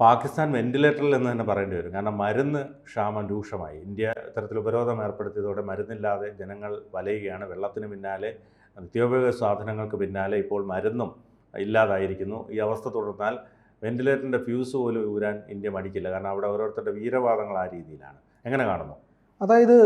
പാകിസ്ഥാൻ വെന്റിലേറ്ററിൽ എന്ന് തന്നെ പറയേണ്ടി വരും. കാരണം മരുന്ന് ക്ഷാമം രൂക്ഷമായി. ഇന്ത്യ ഇത്തരത്തിൽ ഉപരോധം ഏർപ്പെടുത്തിയതോടെ മരുന്നില്ലാതെ ജനങ്ങൾ വലയുകയാണ്. വെള്ളത്തിന് പിന്നാലെ നിത്യോപയോഗ സാധനങ്ങൾക്ക് പിന്നാലെ ഇപ്പോൾ മരുന്നും ഇല്ലാതായിരിക്കുന്നു. ഈ അവസ്ഥ തുടർന്നാൽ വെന്റിലേറ്ററിന്റെ ഫ്യൂസ് പോലും ഊരാൻ ഇന്ത്യ മടിക്കില്ല. കാരണം അവിടെ ഓരോരുത്തരുടെ വീരവാദങ്ങൾ ആ രീതിയിലാണ്. എങ്ങനെ കാണുന്നു? അതായത്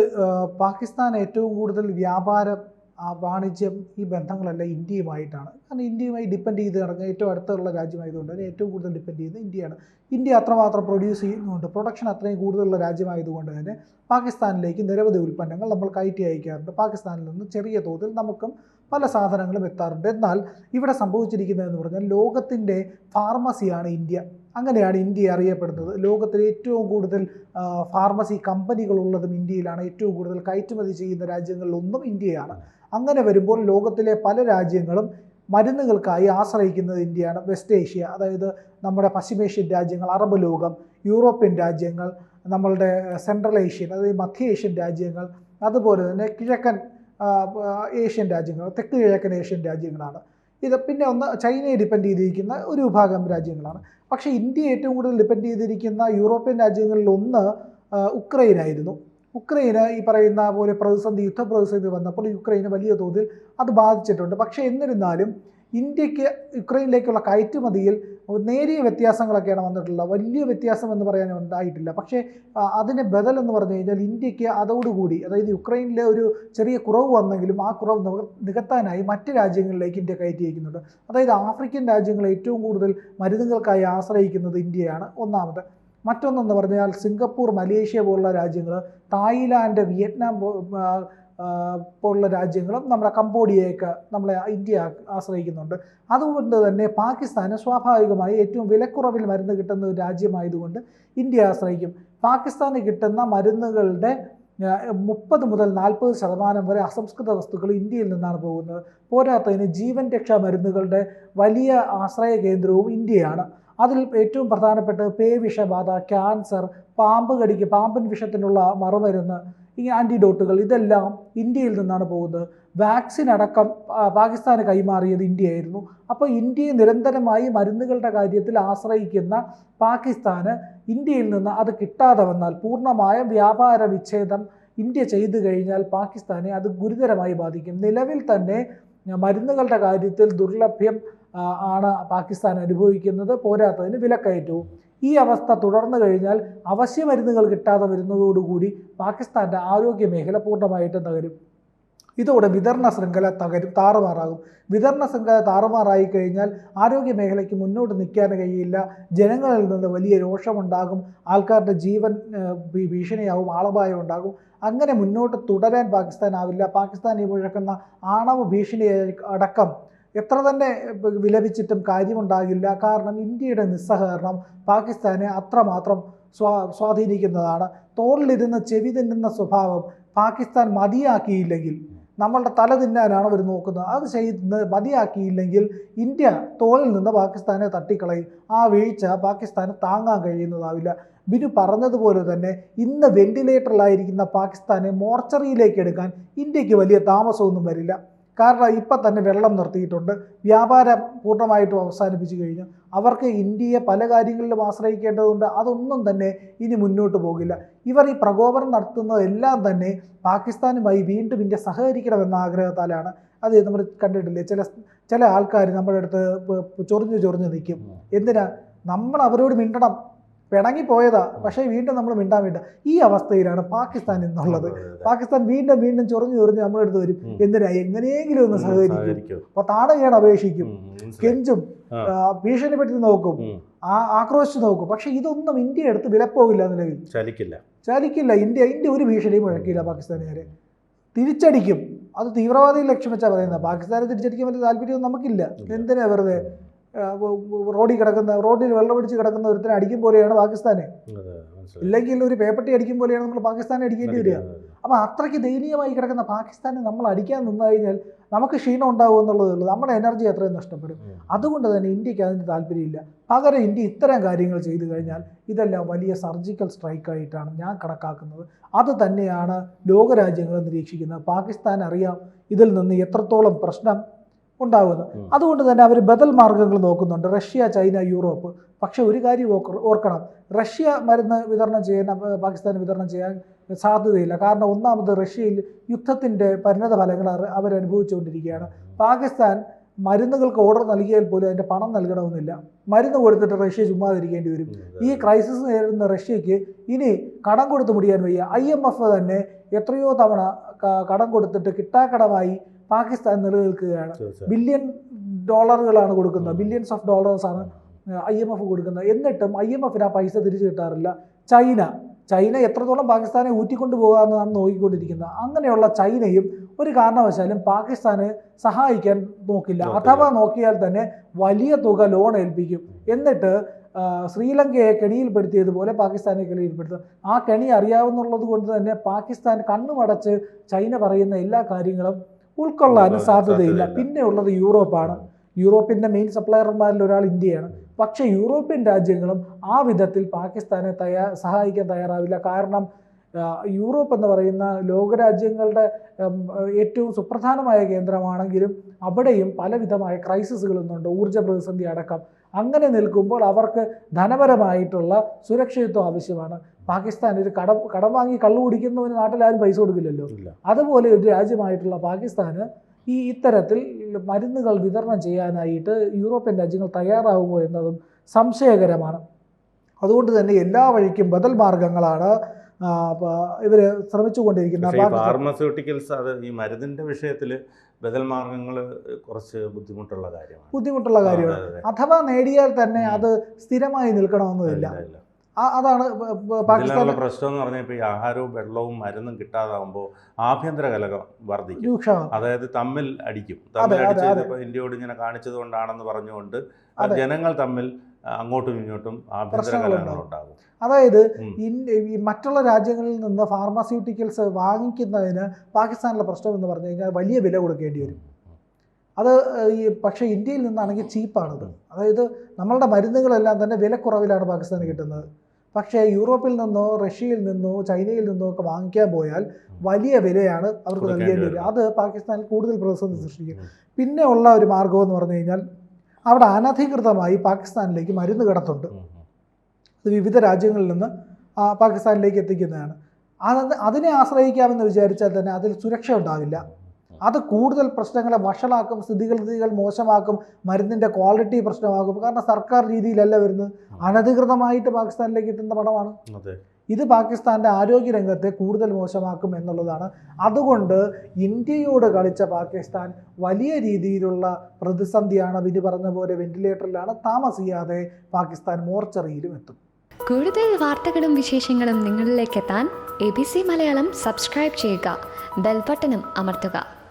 പാകിസ്ഥാൻ ഏറ്റവും കൂടുതൽ വ്യാപാരം ആ, വാണിജ്യം ഈ ബന്ധങ്ങളെല്ലാം ഇന്ത്യയുമായിട്ടാണ്. കാരണം ഇന്ത്യയുമായി ഡിപ്പെൻഡ് ചെയ്ത് നടക്കുന്ന ഏറ്റവും അടുത്തുള്ള രാജ്യമായതുകൊണ്ട് തന്നെ ഏറ്റവും കൂടുതൽ ഡിപ്പെൻഡ് ചെയ്യുന്നത് ഇന്ത്യയാണ്. ഇന്ത്യ അത്രമാത്രം പ്രൊഡ്യൂസ് ചെയ്യുന്നുണ്ട്. പ്രൊഡക്ഷൻ അത്രയും കൂടുതലുള്ള രാജ്യമായതുകൊണ്ട് തന്നെ പാകിസ്ഥാനിലേക്ക് നിരവധി ഉൽപ്പന്നങ്ങൾ നമ്മൾ കയറ്റി അയക്കാറുണ്ട്. പാകിസ്ഥാനിൽ നിന്ന് ചെറിയ തോതിൽ നമുക്കും പല സാധനങ്ങളും എത്താറുണ്ട്. എന്നാൽ ഇവിടെ സംഭവിച്ചിരിക്കുന്നതെന്ന് പറഞ്ഞാൽ ലോകത്തിന്റെ ഫാർമസിയാണ് ഇന്ത്യ. അങ്ങനെയാണ് ഇന്ത്യ അറിയപ്പെടുന്നത്. ലോകത്തിൽ ഏറ്റവും കൂടുതൽ ഫാർമസി കമ്പനികൾ ഉള്ളതും ഇന്ത്യയിലാണ്. ഏറ്റവും കൂടുതൽ കയറ്റുമതി ചെയ്യുന്ന രാജ്യങ്ങളിലൊന്നും ഇന്ത്യയാണ്. അങ്ങനെ വരുമ്പോൾ ലോകത്തിലെ പല രാജ്യങ്ങളും മരുന്നുകൾക്കായി ആശ്രയിക്കുന്നത് ഇന്ത്യയാണ്. വെസ്റ്റ് ഏഷ്യ അതായത് നമ്മുടെ പശ്ചിമേഷ്യൻ രാജ്യങ്ങൾ അറബ് ലോകം യൂറോപ്യൻ രാജ്യങ്ങൾ നമ്മളുടെ സെൻട്രൽ ഏഷ്യൻ അതായത് മധ്യ ഏഷ്യൻ രാജ്യങ്ങൾ അതുപോലെ തന്നെ കിഴക്കൻ ഏഷ്യൻ രാജ്യങ്ങൾ തെക്ക് കിഴക്കൻ ഏഷ്യൻ രാജ്യങ്ങളാണ്. ഇത് പിന്നെ ഒന്ന് ചൈനയെ ഡിപ്പെൻഡ് ചെയ്തിരിക്കുന്ന ഒരു വിഭാഗം രാജ്യങ്ങളാണ്. പക്ഷേ ഇന്ത്യ ഏറ്റവും കൂടുതൽ ഡിപ്പെൻഡ് ചെയ്തിരിക്കുന്ന യൂറോപ്യൻ രാജ്യങ്ങളിൽ ഒന്ന് ഉക്രൈനായിരുന്നു. ഉക്രൈന് ഈ പറയുന്ന പോലെ പ്രതിസന്ധി യുദ്ധ പ്രതിസന്ധി വന്നപ്പോൾ യുക്രൈന് വലിയ തോതിൽ അത് ബാധിച്ചിട്ടുണ്ട്. പക്ഷേ എന്നിരുന്നാലും ഇന്ത്യയ്ക്ക് യുക്രൈനിലേക്കുള്ള കയറ്റുമതിയിൽ നേരിയ വ്യത്യാസങ്ങളൊക്കെയാണ് വന്നിട്ടുള്ളത്. വലിയ വ്യത്യാസം എന്ന് പറയാൻ ഉണ്ടായിട്ടില്ല. പക്ഷേ അതിന് ബദൽ എന്ന് പറഞ്ഞു കഴിഞ്ഞാൽ ഇന്ത്യയ്ക്ക് അതോടുകൂടി അതായത് യുക്രൈനിലെ ഒരു ചെറിയ കുറവ് വന്നെങ്കിലും ആ കുറവ് നികത്താനായി മറ്റ് രാജ്യങ്ങളിലേക്ക് ഇന്ത്യ കയറ്റി അയക്കുന്നുണ്ട് അതായത് ആഫ്രിക്കൻ രാജ്യങ്ങൾ ഏറ്റവും കൂടുതൽ മരുന്നുകൾക്കായി ആശ്രയിക്കുന്നത് ഇന്ത്യയാണ്. ഒന്നാമത്. മറ്റൊന്നെന്ന് പറഞ്ഞാൽ സിംഗപ്പൂർ മലേഷ്യ പോലുള്ള രാജ്യങ്ങൾ തായ്ലാൻഡ് വിയറ്റ്നാം പോലുള്ള രാജ്യങ്ങളും നമ്മുടെ കംബോഡിയയൊക്കെ നമ്മളെ ഇന്ത്യ ആശ്രയിക്കുന്നുണ്ട്. അതുകൊണ്ട് തന്നെ പാകിസ്ഥാന് സ്വാഭാവികമായി ഏറ്റവും വിലക്കുറവിൽ മരുന്ന് കിട്ടുന്ന ഒരു രാജ്യമായതുകൊണ്ട് ഇന്ത്യ ആശ്രയിക്കും. പാകിസ്ഥാന് കിട്ടുന്ന മരുന്നുകളുടെ മുപ്പത് മുതൽ നാൽപ്പത് ശതമാനം വരെ അസംസ്കൃത വസ്തുക്കൾ ഇന്ത്യയിൽ നിന്നാണ് പോകുന്നത്. പോരാത്തതിന് ജീവൻ രക്ഷാ മരുന്നുകളുടെ വലിയ ആശ്രയ കേന്ദ്രവും ഇന്ത്യയാണ്. അതിൽ ഏറ്റവും പ്രധാനപ്പെട്ട പേവിഷബാധ ക്യാൻസർ പാമ്പ് കടിക്ക് പാമ്പൻ വിഷത്തിനുള്ള മറുമരുന്ന് ഈ ആന്റിഡോട്ടുകൾ ഇതെല്ലാം ഇന്ത്യയിൽ നിന്നാണ് പോകുന്നത്. വാക്സിൻ അടക്കം പാകിസ്ഥാന് കൈമാറിയത് ഇന്ത്യയായിരുന്നു. അപ്പോൾ ഇന്ത്യയെ നിരന്തരമായി മരുന്നുകളുടെ കാര്യത്തിൽ ആശ്രയിക്കുന്ന പാകിസ്ഥാന് ഇന്ത്യയിൽ നിന്ന് അത് കിട്ടാതെ വന്നാൽ പൂർണമായ വ്യാപാര വിച്ഛേദം ഇന്ത്യ ചെയ്തു കഴിഞ്ഞാൽ പാകിസ്ഥാനെ അത് ഗുരുതരമായി ബാധിക്കും. നിലവിൽ തന്നെ മരുന്നുകളുടെ കാര്യത്തിൽ ദുർലഭ്യം ആണ് പാകിസ്ഥാൻ അനുഭവിക്കുന്നത്. പോരാത്തതിന് വിലക്കയറ്റവും. ഈ അവസ്ഥ തുടർന്നു കഴിഞ്ഞാൽ അവശ്യ മരുന്നുകൾ കിട്ടാതെ വരുന്നതോടുകൂടി പാകിസ്ഥാന്റെ ആരോഗ്യ മേഖല പൂർണമായിട്ടും തകരും. ഇതോടെ വിതരണ ശൃംഖല തകരും താറുമാറാകും. വിതരണ ശൃംഖല താറുമാറായി കഴിഞ്ഞാൽ ആരോഗ്യ മേഖലയ്ക്ക് മുന്നോട്ട് നിൽക്കാൻ കഴിയില്ല. ജനങ്ങളിൽ നിന്ന് വലിയ രോഷമുണ്ടാകും. ആൾക്കാരുടെ ജീവൻ ഭീഷണിയാവും ആളപായം ഉണ്ടാകും. അങ്ങനെ മുന്നോട്ട് തുടരാൻ പാകിസ്ഥാനാവില്ല. പാകിസ്ഥാൻ ഈ മുഴക്കുന്ന ആണവ ഭീഷണി അടക്കം എത്ര തന്നെ വിലപിച്ചിട്ടും കാര്യമുണ്ടാകില്ല. കാരണം ഇന്ത്യയുടെ നിസ്സഹകരണം പാകിസ്ഥാനെ അത്രമാത്രം സ്വാ സ്വാധീനിക്കുന്നതാണ്. തോളിലിരുന്ന് ചെവി തിന്നുന്ന സ്വഭാവം പാകിസ്ഥാൻ മതിയാക്കിയില്ലെങ്കിൽ നമ്മളുടെ തല തിന്നാനാണ് അവർ നോക്കുന്നത്. അത് ചെയ്ത് മതിയാക്കിയില്ലെങ്കിൽ ഇന്ത്യ തോളിൽ നിന്ന് പാകിസ്ഥാനെ തട്ടിക്കളയും. ആ വീഴ്ച പാകിസ്ഥാന് താങ്ങാൻ കഴിയുന്നതാവില്ല. ബിനു പറഞ്ഞതുപോലെ തന്നെ ഇന്ന് വെന്റിലേറ്ററിലായിരിക്കുന്ന പാകിസ്ഥാനെ മോർച്ചറിയിലേക്ക് എടുക്കാൻ ഇന്ത്യയ്ക്ക് വലിയ താമസമൊന്നും വരില്ല. കാരണം ഇപ്പം തന്നെ വെള്ളം നിർത്തിയിട്ടുണ്ട്. വ്യാപാരം പൂർണമായിട്ടും അവസാനിപ്പിച്ചു കഴിഞ്ഞു. അവർക്ക് ഇന്ത്യയെ പല കാര്യങ്ങളിലും ആശ്രയിക്കേണ്ടതുണ്ട്. അതൊന്നും തന്നെ ഇനി മുന്നോട്ട് പോകില്ല. ഇവർ ഈ പ്രകോപനം നടത്തുന്നതെല്ലാം തന്നെ പാകിസ്ഥാനുമായി വീണ്ടും ഇന്ത്യ സഹകരിക്കണമെന്ന ആഗ്രഹത്താലാണ്. അത് നമ്മൾ കണ്ടിട്ടില്ലേ? ചില ചില ആൾക്കാർ നമ്മുടെ അടുത്ത് ചൊറിഞ്ഞ് ചൊറിഞ്ഞ് നിൽക്കും. എന്തിനാ? നമ്മൾ അവരോട് മിണ്ടണം. പിണങ്ങിപ്പോയതാ. പക്ഷേ വീണ്ടും നമ്മൾ മിണ്ടാൻ വേണ്ട. ഈ അവസ്ഥയിലാണ് പാകിസ്ഥാൻ എന്നുള്ളത്. പാകിസ്ഥാൻ വീണ്ടും വീണ്ടും ചൊറിഞ്ഞു ചൊറിഞ്ഞ് നമ്മുടെ അടുത്ത് വരും. എന്തിനാ? എങ്ങനെയെങ്കിലും ഒന്ന് സഹകരിക്കും. അപ്പൊ താടകയാണ് അപേക്ഷിക്കും. കെഞ്ചും ഭീഷണിപ്പെടുത്തി നോക്കും. ആ ആക്രോശിച്ച് നോക്കും. പക്ഷെ ഇതൊന്നും ഇന്ത്യ എടുത്ത് വിലപ്പോകില്ല നിലവിൽ. ചലിക്കില്ല. ചലിക്കില്ല. ഇന്ത്യ ഇന്ത്യ ഒരു ഭീഷണിയും മുഴക്കില്ല പാകിസ്ഥാനുകാരെ. തിരിച്ചടിക്കും. അത് തീവ്രവാദികൾ ലക്ഷ്യം വെച്ചാൽ പറയുന്നത്. പാകിസ്ഥാനെ തിരിച്ചടിക്കാൻ വലിയ താല്പര്യമൊന്നും നമുക്കില്ല. എന്തിനാ വെറുതെ? റോഡിൽ കിടക്കുന്ന റോഡിൽ വെള്ളം ഒഴിച്ച് കിടക്കുന്ന ഒരുത്തിനെ അടിക്കും പോലെയാണ് പാകിസ്ഥാനെ. ഇല്ലെങ്കിൽ ഒരു പേപ്പട്ടി അടിക്കും പോലെയാണ് നമ്മൾ പാകിസ്ഥാനെ അടിക്കേണ്ടി വരിക. അപ്പോൾ അത്രയ്ക്ക് ദയനീയമായി കിടക്കുന്ന പാകിസ്ഥാനെ നമ്മൾ അടിക്കാൻ നിന്ന് കഴിഞ്ഞാൽ നമുക്ക് ക്ഷീണം ഉണ്ടാവും എന്നുള്ളതേ ഉള്ളൂ നമ്മുടെ എനർജി അത്രയും നഷ്ടപ്പെടും. അതുകൊണ്ട് തന്നെ ഇന്ത്യയ്ക്ക് അതിന് താല്പര്യമില്ല. പകരം ഇന്ത്യ ഇത്തരം കാര്യങ്ങൾ ചെയ്തു കഴിഞ്ഞാൽ ഇതെല്ലാം വലിയ സർജിക്കൽ സ്ട്രൈക്കായിട്ടാണ് ഞാൻ കണക്കാക്കുന്നത്. അത് തന്നെയാണ് ലോകരാജ്യങ്ങൾ നിരീക്ഷിക്കുന്നത്. പാകിസ്ഥാൻ അറിയാം ഇതിൽ നിന്ന് എത്രത്തോളം പ്രശ്നം ഉണ്ടാകുന്നത്. അതുകൊണ്ട് തന്നെ അവർ ബദൽ മാർഗങ്ങൾ നോക്കുന്നുണ്ട്. Russia China Europe. പക്ഷേ ഒരു കാര്യം ഓർക്ക- ഓർക്കണം. റഷ്യ മരുന്ന് വിതരണം ചെയ്യാൻ പാകിസ്ഥാൻ വിതരണം ചെയ്യാൻ സാധ്യതയില്ല. കാരണം ഒന്നാമത് റഷ്യയിൽ യുദ്ധത്തിന്റെ പരിണത ഫലങ്ങൾ അവർ- അവരനുഭവിച്ചുകൊണ്ടിരിക്കുകയാണ്. പാകിസ്ഥാൻ മരുന്നുകൾക്ക് ഓർഡർ നൽകിയാൽ പോലും അതിന്റെ പണം നൽകണമെന്നില്ല. മരുന്ന് കൊടുത്തിട്ട് റഷ്യ ചുമ്മാതിരിക്കേണ്ടി വരും. ഈ ക്രൈസിസ് നേരിടുന്ന റഷ്യക്ക് ഇനി കടം കൊടുത്ത് മുടിയാൻ വയ്യ. ഐ എം എഫ് തന്നെ എത്രയോ തവണ കടം കൊടുത്തിട്ട് കിട്ടാക്കടമായി പാകിസ്ഥാൻ നിലനിൽക്കുകയാണ്. ബില്യൺ ഡോളറുകളാണ് കൊടുക്കുന്നത്. ബില്യൺസ് ഓഫ് ഡോളേഴ്സാണ് ഐ എം എഫ് കൊടുക്കുന്നത്. എന്നിട്ടും ഐ എം എഫിന് ആ പൈസ തിരിച്ചു കിട്ടാറില്ല. ചൈന ചൈന എത്രത്തോളം പാകിസ്ഥാനെ ഊറ്റിക്കൊണ്ടു പോകാമെന്നാണ് നോക്കിക്കൊണ്ടിരിക്കുന്നത്. അങ്ങനെയുള്ള ചൈനയും ഒരു കാരണവശാലും പാകിസ്ഥാനെ സഹായിക്കാൻ നോക്കില്ല. അഥവാ നോക്കിയാൽ തന്നെ വലിയ തുക ലോൺ ഏൽപ്പിക്കും. എന്നിട്ട് ശ്രീലങ്കയെ കെണിയിൽപ്പെടുത്തിയതുപോലെ പാകിസ്ഥാനെ കെണിയിൽപ്പെടുത്തും. ആ കെണി അറിയാവുന്നുള്ളത് കൊണ്ട് തന്നെ പാകിസ്ഥാൻ കണ്ണുമടച്ച് ചൈന പറയുന്ന എല്ലാ കാര്യങ്ങളും ഉൾക്കൊള്ളാനും സാധ്യതയില്ല. പിന്നെയുള്ളത് യൂറോപ്പാണ്. യൂറോപ്പിന്റെ മെയിൻ സപ്ലയർമാരിൽ ഒരാൾ ഇന്ത്യയാണ്. പക്ഷേ യൂറോപ്യൻ രാജ്യങ്ങളും ആ വിധത്തിൽ പാകിസ്ഥാനെ തയ്യാ സഹായിക്കാൻ തയ്യാറാവില്ല. കാരണം യൂറോപ്പ് എന്ന് പറയുന്ന ലോകരാജ്യങ്ങളുടെ ഏറ്റവും സുപ്രധാനമായ കേന്ദ്രമാണെങ്കിലും അവിടെയും പലവിധമായ ക്രൈസിസുകൾ ഇന്നുണ്ട് ഊർജ പ്രതിസന്ധി അടക്കം. അങ്ങനെ നിൽക്കുമ്പോൾ അവർക്ക് ധനപരമായിട്ടുള്ള സുരക്ഷിതത്വം ആവശ്യമാണ്. പാകിസ്ഥാൻ ഒരു കടം കടം വാങ്ങി കള്ളു കുടിക്കുന്നവന് നാട്ടിലാരും പൈസ കൊടുക്കില്ലല്ലോ. അതുപോലെ ഒരു രാജ്യമായിട്ടുള്ള പാകിസ്ഥാന് ഈ ഇത്തരത്തിൽ മരുന്നുകൾ വിതരണം ചെയ്യാനായിട്ട് യൂറോപ്യൻ രാജ്യങ്ങൾ തയ്യാറാവുമോ എന്നതും സംശയകരമാണ്. അതുകൊണ്ട് തന്നെ എല്ലാ വഴിക്കും ബദൽ മാർഗങ്ങളാണ് ഇവർ ശ്രമിച്ചുകൊണ്ടിരിക്കുന്നത്. കൊണ്ടിരിക്കുന്നത് ഫാർമസ്യൂട്ടിക്കൽസ് അത് ഈ മരുന്നിന്റെ വിഷയത്തിൽ ബദൽ മാർഗങ്ങൾ കുറച്ച് ബുദ്ധിമുട്ടുള്ള കാര്യമാണ്. ബുദ്ധിമുട്ടുള്ള കാര്യമാണ്. അഥവാ നേടിയാൽ തന്നെ അത് സ്ഥിരമായി നിൽക്കണമെന്നില്ല. അതാണ് പ- പ- പാകിസ്ഥാൻ ഇതിനുള്ള പ്രശ്നം എന്ന് പറഞ്ഞാൽ ഇപ്പോൾ ഈ ആഹാരവും വെള്ളവും മരുന്നും കിട്ടാതാകുമ്പോൾ ആഭ്യന്തര കലകം വർദ്ധിക്കും. അതായത് തമ്മിൽ അടിക്കും. തമ്മിൽ. ഇപ്പോൾ ഇന്ത്യയോട് ഇങ്ങനെ കാണിച്ചത് കൊണ്ടാണെന്ന് പറഞ്ഞുകൊണ്ട്. ജനങ്ങൾ തമ്മിൽ അങ്ങോട്ടും ഇങ്ങോട്ടും ആഭ്യന്തര ഉണ്ടാകും അതായത് ഈ മറ്റുള്ള രാജ്യങ്ങളിൽ നിന്ന് ഫാർമസ്യൂട്ടിക്കൽസ് വാങ്ങിക്കുന്നതിന് പാകിസ്ഥാനിലെ പ്രശ്നം എന്ന് പറഞ്ഞു കഴിഞ്ഞാൽ വലിയ വില കൊടുക്കേണ്ടി വരും. അത് ഈ പക്ഷേ ഇന്ത്യയിൽ നിന്നാണെങ്കിൽ ചീപ്പാണത്. അതായത് നമ്മളുടെ മരുന്നുകളെല്ലാം തന്നെ വിലക്കുറവിലാണ് പാകിസ്ഥാന് കിട്ടുന്നത്. പക്ഷേ യൂറോപ്പിൽ നിന്നോ റഷ്യയിൽ നിന്നോ ചൈനയിൽ നിന്നോ ഒക്കെ വാങ്ങിക്കാൻ പോയാൽ വലിയ വിലയാണ് അവർക്ക് നൽകേണ്ടി വരും. വരും. അത് പാകിസ്ഥാനിൽ കൂടുതൽ പ്രതിസന്ധി സൃഷ്ടിക്കും. പിന്നെ ഉള്ള ഒരു മാർഗമെന്ന് പറഞ്ഞു കഴിഞ്ഞാൽ അവിടെ അനധികൃതമായി പാകിസ്ഥാനിലേക്ക് മരുന്ന് കിടത്തുണ്ട് ഉം. വിവിധ രാജ്യങ്ങളിൽ നിന്ന് പാകിസ്ഥാനിലേക്ക് എത്തിക്കുന്നതാണ്. അത് അതിനെ ആശ്രയിക്കാമെന്ന് വിചാരിച്ചാൽ തന്നെ അതിൽ സുരക്ഷ ഉണ്ടാവില്ല. അത് കൂടുതൽ പ്രശ്നങ്ങളെ വഷളാക്കും സ്ഥിതിഗതികൾ മോശമാക്കും മരുന്നിന്റെ ക്വാളിറ്റി പ്രശ്നമാകും കാരണം സർക്കാർ രീതിയിലല്ല വരുന്നത്. അനധികൃതമായിട്ട് പാകിസ്ഥാനിലേക്ക് എത്തുന്ന പണമാണ്. അതെ. ഇത് പാകിസ്ഥാന്റെ ആരോഗ്യ രംഗത്തെ കൂടുതൽ മോശമാക്കും എന്നുള്ളതാണ്. അതുകൊണ്ട് ഇന്ത്യയോട് കളിച്ച പാകിസ്ഥാൻ വലിയ രീതിയിലുള്ള പ്രതിസന്ധിയാണ് വിധി പറഞ്ഞ പോലെ വെന്റിലേറ്ററിലാണ് താമസിയാതെ പാകിസ്ഥാൻ മോർച്ചറിയിലും എത്തും. കൂടുതൽ വാർത്തകളും വിശേഷങ്ങളും നിങ്ങളിലേക്ക് എത്താൻ A B C Malayalam subscribe ചെയ്യുക ബെൽബട്ടനും അമർത്തുക.